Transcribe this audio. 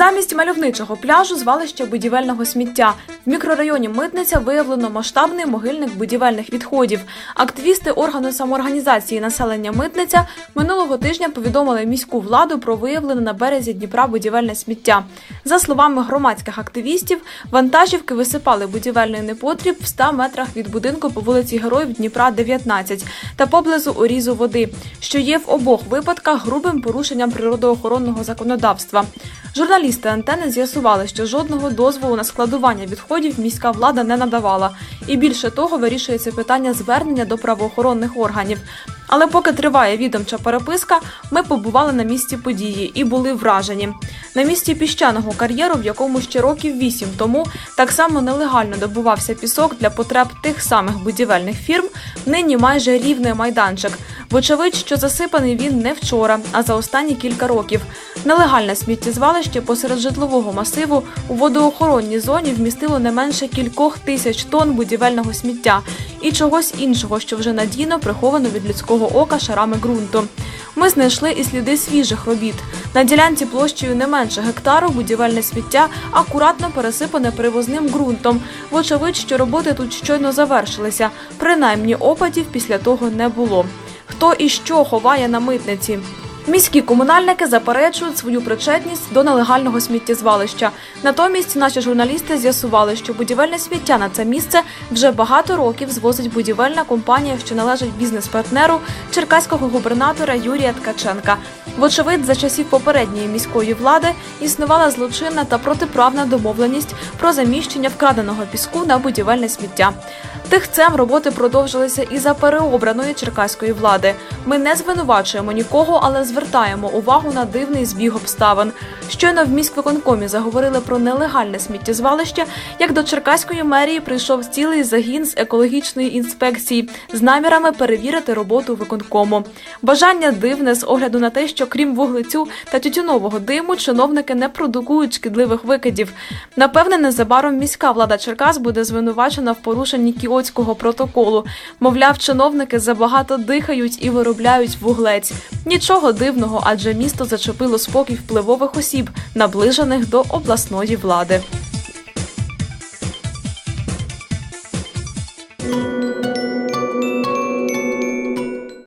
Замість мальовничого пляжу звалище будівельного сміття. В мікрорайоні Митниця виявлено масштабний могильник будівельних відходів. Активісти органу самоорганізації населення Митниця минулого тижня повідомили міську владу про виявлене на березі Дніпра будівельне сміття. За словами громадських активістів, вантажівки висипали будівельний непотріб в 100 метрах від будинку по вулиці Героїв Дніпра, 19 та поблизу урізу води, що є в обох випадках грубим порушенням природоохоронного законодавства. Журналісти антени з'ясували, що жодного дозволу на складування відходів міська влада не надавала, і більше того, вирішується питання звернення до правоохоронних органів. Але поки триває відомча переписка, ми побували на місці події і були вражені. На місці піщаного кар'єру, в якому ще років вісім тому так само нелегально добувався пісок для потреб тих самих будівельних фірм, нині майже рівний майданчик. Вочевидь, що засипаний він не вчора, а за останні кілька років. Нелегальне сміттєзвалище посеред житлового масиву у водоохоронній зоні вмістило не менше кількох тисяч тонн будівельного сміття і чогось іншого, що вже надійно приховано від людського ока шарами ґрунту. Ми знайшли і сліди свіжих робіт. На ділянці площею не менше гектару будівельне сміття акуратно пересипане привозним ґрунтом. Вочевидь, що роботи тут щойно завершилися. Принаймні опадів після того не було. Хто і що ховає на митниці? Міські комунальники заперечують свою причетність до нелегального сміттєзвалища. Натомість наші журналісти з'ясували, що будівельне сміття на це місце вже багато років звозить будівельна компанія, що належить бізнес-партнеру черкаського губернатора Юрія Ткаченка. Вочевидь, за часів попередньої міської влади існувала злочинна та протиправна домовленість про заміщення вкраденого піску на будівельне сміття. Тихцем роботи продовжилися і за переобраної черкаської влади. Ми не звинувачуємо нікого, але звертаємо увагу на дивний збіг обставин. Щойно в міськвиконкомі заговорили про нелегальне сміттєзвалище, як до черкаської мерії прийшов цілий загін з екологічної інспекції з намірами перевірити роботу виконкому. Бажання дивне з огляду на те, що крім вуглецю та тютюнового диму, чиновники не продукують шкідливих викидів. Напевне, незабаром міська влада Черкас буде звинувачена в порушенні кіотського протоколу. Мовляв, чиновники забагато дихають і виробляють вуглець. Нічого дивного, адже місто зачепило спокій впливових осіб, наближених до обласної влади.